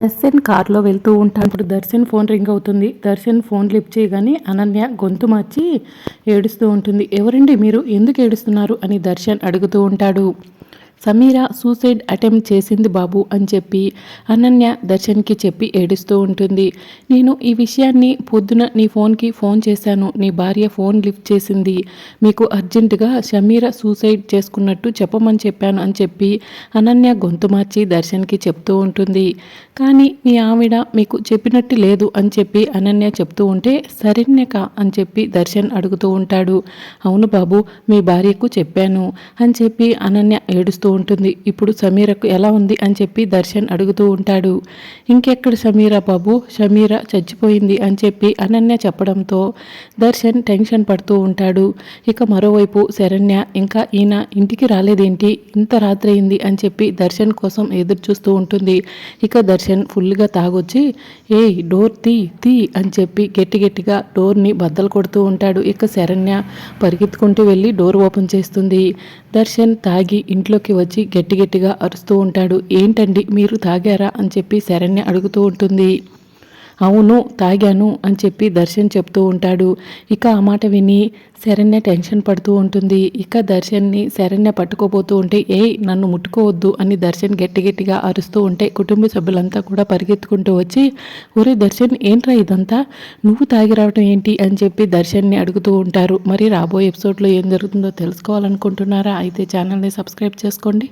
దర్శన్ కార్లో వెళ్తూ ఉంటాడు. దర్శన్ ఫోన్ రింగ్ అవుతుంది. దర్శన్ ఫోన్ లిఫ్ట్ చేయగానే అనన్య గొంతు మార్చి ఏడుస్తూ ఉంటుంది. ఎవరండి మీరు? ఎందుకు ఏడుస్తున్నారు? అని దర్శన్ అడుగుతూ ఉంటాడు. సమీర సూసైడ్ అటెంప్ట్ చేసింది బాబు అని చెప్పి అనన్య దర్శన్కి చెప్పి ఏడుస్తూ ఉంటుంది. నేను ఈ విషయాన్ని పొద్దున నీ ఫోన్కి ఫోన్ చేశాను. నీ భార్య ఫోన్ లిఫ్ట్ చేసింది. మీకు అర్జెంటుగా సమీర సూసైడ్ చేసుకున్నట్టు చెప్పమని చెప్పాను అని చెప్పి అనన్య గొంతు మార్చి దర్శన్కి చెప్తూ ఉంటుంది. కానీ మీ ఆవిడ మీకు చెప్పినట్టు లేదు అని చెప్పి అనన్య చెప్తూ ఉంటే సరేన్యక అని చెప్పి దర్శన్ అడుగుతూ ఉంటాడు. అవును బాబు మీ భార్యకు చెప్పాను అని చెప్పి అనన్య ఏడుస్తూ ఉంటుంది. ఇప్పుడు సమీరకు ఎలా ఉంది? అని చెప్పి దర్శన్ అడుగుతూ ఉంటాడు. ఇంకెక్కడ సమీరా బాబు? సమీర చచ్చిపోయింది అని చెప్పి అనన్య చెప్పడంతో దర్శన్ టెన్షన్ పడుతూ ఉంటాడు. ఇక మరోవైపు శరణ్య ఇంకా ఈయన ఇంటికి రాలేదేంటి? ఇంత రాత్రి అయింది అని చెప్పి దర్శన్ కోసం ఎదురు చూస్తూ ఉంటుంది. ఇక దర్శన్ ఫుల్ ఫుల్గా తాగొచ్చి ఏ డోర్ తీ తీ అని చెప్పి గట్టి గట్టిగా డోర్ని బద్దలు కొడుతూ ఉంటాడు. ఇక శరణ్య పరిగెత్తుకుంటూ వెళ్ళి డోర్ ఓపెన్ చేస్తుంది. దర్శన్ తాగి ఇంట్లోకి వచ్చి గట్టి గట్టిగా అరుస్తూ ఉంటాడు. ఏంటండి మీరు తాగారా? అని చెప్పి శరణ్య అడుగుతూ ఉంటుంది. అవును తాగాను అని చెప్పి దర్శన్ చెప్తూ ఉంటాడు. ఇక ఆ మాట విని శరణ్య టెన్షన్ పడుతూ ఉంటుంది. ఇక దర్శన్ని శరణ్య పట్టుకోబోతూ ఉంటే ఏ నన్ను ముట్టుకోవద్దు అని దర్శన్ గట్టి గట్టిగా అరుస్తూ ఉంటే కుటుంబ సభ్యులంతా కూడా పరిగెత్తుకుంటూ వచ్చి ఒరే దర్శన్ ఏంట్రా ఇదంతా? నువ్వు తాగి రావడం ఏంటి? అని చెప్పి దర్శన్ని అడుగుతూ ఉంటారు. మరి రాబోయే ఎపిసోడ్లో ఏం జరుగుతుందో తెలుసుకోవాలనుకుంటున్నారా? అయితే ఛానల్ని సబ్స్క్రైబ్ చేసుకోండి.